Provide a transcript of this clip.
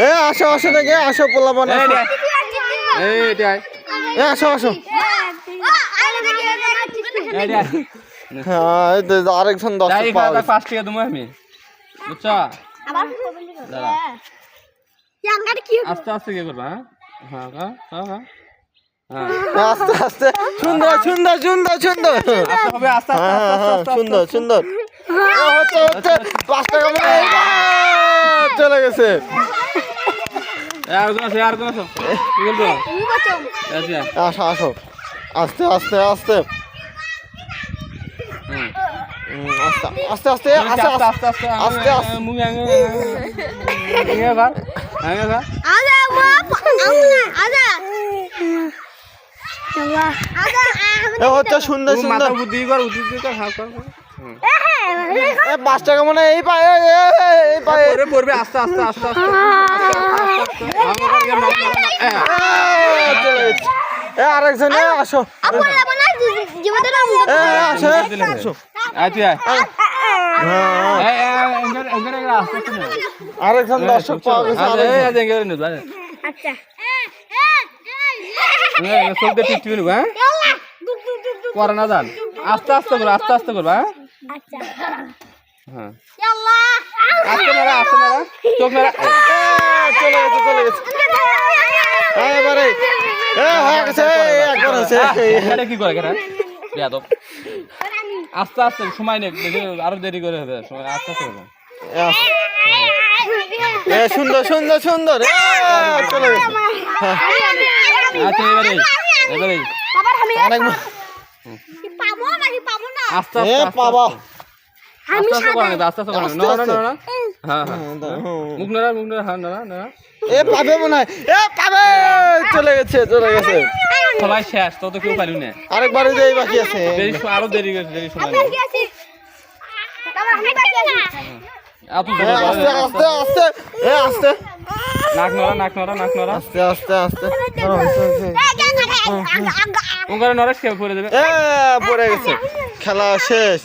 এ আসো আসো নাকি আসো পোলা বানা। এ আসো আসো। হ্যাঁ, আরেকজন দশ পাঁচ টাকা দেবো আমি। বুঝছ? আস্তে আস্তে কি করবা হ্যাঁ হ্যাঁ হ্যাঁ। আস্তে আস্তে সুন্দর সুন্দর সুন্দর সুন্দর হ্যাঁ হ্যাঁ সুন্দর সুন্দর হচ্ছে হচ্ছে পাঁচ টাকা মানে এই, আহ, চলে গেছে আচ্ছা আসো আসো আস্তে আস্তে আস্তে আস্তে আস্তে আস্তে আস্তে আস্তে আস্তে আস্তে আস্তে এ হচ্ছে সুন্দর সুন্দর বুদ্ধি এ পাঁচ টাকা এই এই পড়বে আস্তে আস্তে আস্তে আস্তে এ আরেকজন আসো আসো আরেকজন দর্শক পাওয়া গেছে আচ্ছা নেব হ্যাঁ পরে না যান। আস্তে আস্তে করো আস্তে আস্তে করবা হ্যাঁ? হ্যাঁ। আস্তে নাড়া আস্তে নাড়া চোখ নাড়া। চলে গেছে চলে গেছে। এবারে। হয়ে এটা কি করে কেন বেয়াদব। আস্তে আস্তে সময় নেই আরও দেরি করে হবে। সময় আস্তে আস্তে হবে সুন্দর সুন্দর সুন্দর। চলে গেছে। আচ্ছা এবারে এবারে। অনেক আস্তে আস্তে আস্তে আস্তে আস্তে করে নেবে আস্তে আস্তে করে না না না না হ্যাঁ হ্যাঁ। মুখ নাড়া মুখ নাড়া হ্যাঁ নাড়া নাড়া। এ পাবে মনে হয়। এ পাবে! চলে গেছে চলে গেছে। সবাই শেষ তত কেউ পারি না। আরেকবার যে এই বাকি আছে। দেরি আরও দেরি সময় এ, জোরে আস্তে বলে, আস্তে আস্তে এ আস্তে। নাক নড়া নাক নড়া নাক নড়া। আস্তে আস্তে আস্তে। ওখানে নরেশ খেয়ে পড়ে দেবে পড়ে গেছে। খেলা শেষ।